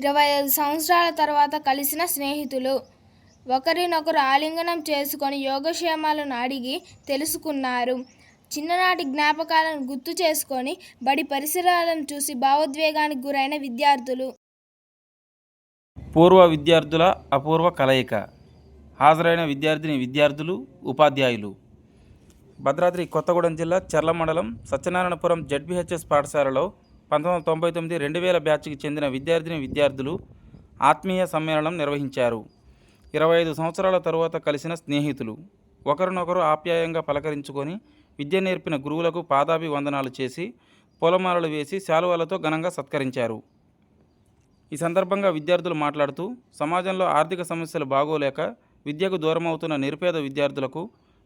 ఇరవై ఐదు సంవత్సరాల తర్వాత కలిసిన స్నేహితులు. ఒకరినొకరు ఆలింగనం చేసుకొని యోగక్షేమాలను అడిగి తెలుసుకున్నారు. చిన్ననాటి జ్ఞాపకాలను గుర్తు చేసుకొని బడి పరిసరాలను చూసి భావోద్వేగానికి గురైన విద్యార్థులు. పూర్వ విద్యార్థుల అపూర్వ కలయిక. హాజరైన విద్యార్థిని విద్యార్థులు ఉపాధ్యాయులు. భద్రాద్రి కొత్తగూడెం జిల్లా చర్ల మండలం సత్యనారాయణపురం జడ్బిహెచ్ఎస్ పాఠశాలలో పంతొమ్మిది వందల తొంభై తొమ్మిది రెండు వేల బ్యాచ్కి చెందిన విద్యార్థిని విద్యార్థులు ఆత్మీయ సమ్మేళనం నిర్వహించారు. ఇరవై ఐదు సంవత్సరాల తరువాత కలిసిన స్నేహితులు. ఒకరినొకరు ఆప్యాయంగా పలకరించుకొని విద్య నేర్పిన గురువులకు పాదాభివందనాలు చేసి పూలమాలలు వేసి శాలువాలతో ఘనంగా సత్కరించారు. ఈ సందర్భంగా విద్యార్థులు మాట్లాడుతూ సమాజంలో ఆర్థిక సమస్యలు బాగోలేక విద్యకు దూరమవుతున్న నిరుపేద విద్యార్థులకు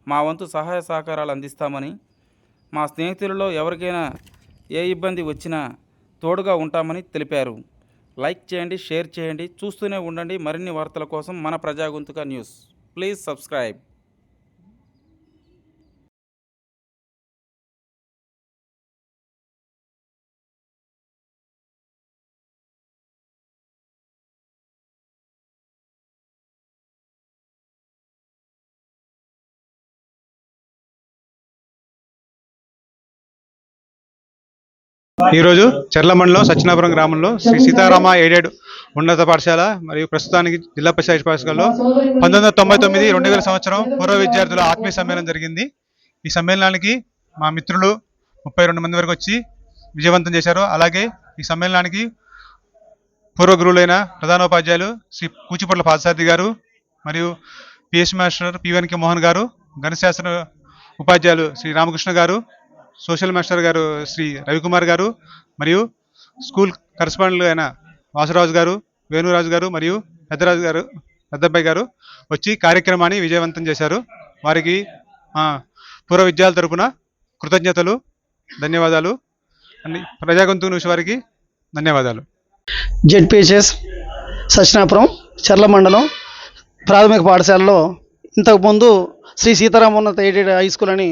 మా వంతు సహాయ సహకారాలు అందిస్తామని మా స్నేహితులలో ఎవరికైనా ఏ ఇబ్బంది వచ్చినా తోడుగా ఉంటామని తెలిపారు. లైక్ చేయండి షేర్ చేయండి చూస్తూనే ఉండండి. మరిన్ని వార్తల కోసం మన ప్రజాగొంతుక న్యూస్. Please subscribe. ఈరోజు చెర్ల సచ్చినాపురం సత్యనాపురం గ్రామంలో శ్రీ సీతారామ ఎయిడెడ్ ఉన్నత పాఠశాల మరియు ప్రస్తుతానికి జిల్లా పరిషత్ పాఠశాలలో పంతొమ్మిది వందల తొంభై తొమ్మిది రెండు వేల సంవత్సరం పూర్వ విద్యార్థుల ఆత్మీయ సమ్మేళనం జరిగింది. ఈ సమ్మేళనానికి మా మిత్రులు ముప్పై రెండు మంది వరకు వచ్చి విజయవంతం చేశారు. అలాగే ఈ సమ్మేళనానికి పూర్వ గురువులైన ప్రధానోపాధ్యాయులు శ్రీ కూచిపట్ల పాదసారథి గారు మరియు పిఎస్ మాస్టర్ పివన్కే మోహన్ గారు గణశాస్త్ర ఉపాధ్యాయులు శ్రీ రామకృష్ణ గారు సోషల్ మాస్టర్ గారు శ్రీ రవికుమార్ గారు మరియు స్కూల్ కరస్పాండెంట్ అయిన వాసురాజు గారు వేణురాజు గారు మరియు పెద్దరాజు గారు పెద్దబ్బాయి గారు వచ్చి కార్యక్రమాన్ని విజయవంతం చేశారు. వారికి పూర్వ విద్యార్థుల తరపున కృతజ్ఞతలు ధన్యవాదాలు. అన్ని ప్రజాగొంతు న్యూస్ వారికి ధన్యవాదాలు. జెడ్పిహెచ్ఎస్ సచినాపురం చర్ల మండలం ప్రాథమిక పాఠశాలలో ఇంతకుముందు Shri Sitaramonnata aided high school అని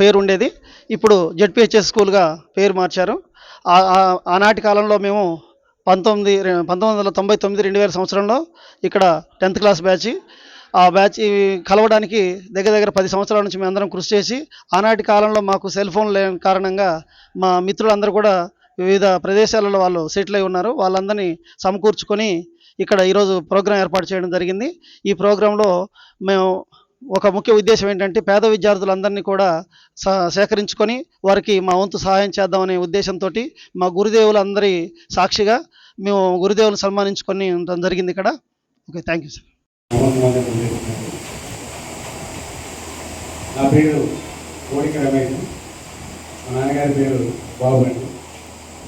పేరు ఉండేది ఇప్పుడు జెడ్పిహెచ్ఎస్ స్కూల్గా పేరు మార్చారు. ఆనాటి కాలంలో మేము పంతొమ్మిది పంతొమ్మిది వందల తొంభై తొమ్మిది రెండు వేల సంవత్సరంలో ఇక్కడ టెన్త్ క్లాస్ బ్యాచ్. ఆ బ్యాచ్ కలవడానికి దగ్గర దగ్గర పది సంవత్సరాల నుంచి మేము అందరం కృషి చేసి ఆనాటి కాలంలో మాకు సెల్ ఫోన్ లేని కారణంగా మా మిత్రులందరూ కూడా వివిధ ప్రదేశాలలో వాళ్ళు సెటిల్ అయి ఉన్నారు. వాళ్ళందరినీ సమకూర్చుకొని ఇక్కడ ఈరోజు ప్రోగ్రాం ఏర్పాటు చేయడం జరిగింది. ఈ ప్రోగ్రాంలో మేము ఒక ముఖ్య ఉద్దేశం ఏంటంటే పేద విద్యార్థులందరినీ కూడా సేకరించుకొని వారికి మా వంతు సహాయం చేద్దామనే ఉద్దేశంతో మా గురుదేవులందరి సాక్షిగా మేము గురుదేవులను సన్మానించుకొని ఉండడం జరిగింది ఇక్కడ. Okay thank you sir. నా పేరు కోడిక రమేష్ మా నాన్నగారి పేరు బాబు అండి.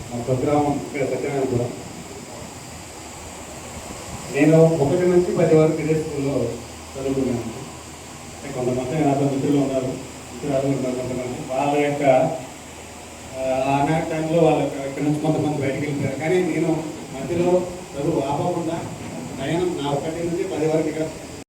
మా స్వగ్రామం ఇక్కడ సత్యనారాయణపురం. నేను ఒకటి నుంచి పది వరకు ఇదే స్కూల్లో చదువుకున్నాను. కొంతమంది నాతో మిత్రులు ఉన్నారు. మిత్రులు ఉన్నారు కొంతమంది. వాళ్ళ యొక్క ఆనాటి టైంలో వాళ్ళ ఇక్కడ నుంచి కొంతమంది బయటికి వెళ్ళిపోయారు. కానీ నేను మధ్యలో చదువు ఆపకుండా నయనం నా ఒకటి నుంచి పది వరకు ఇక్కడ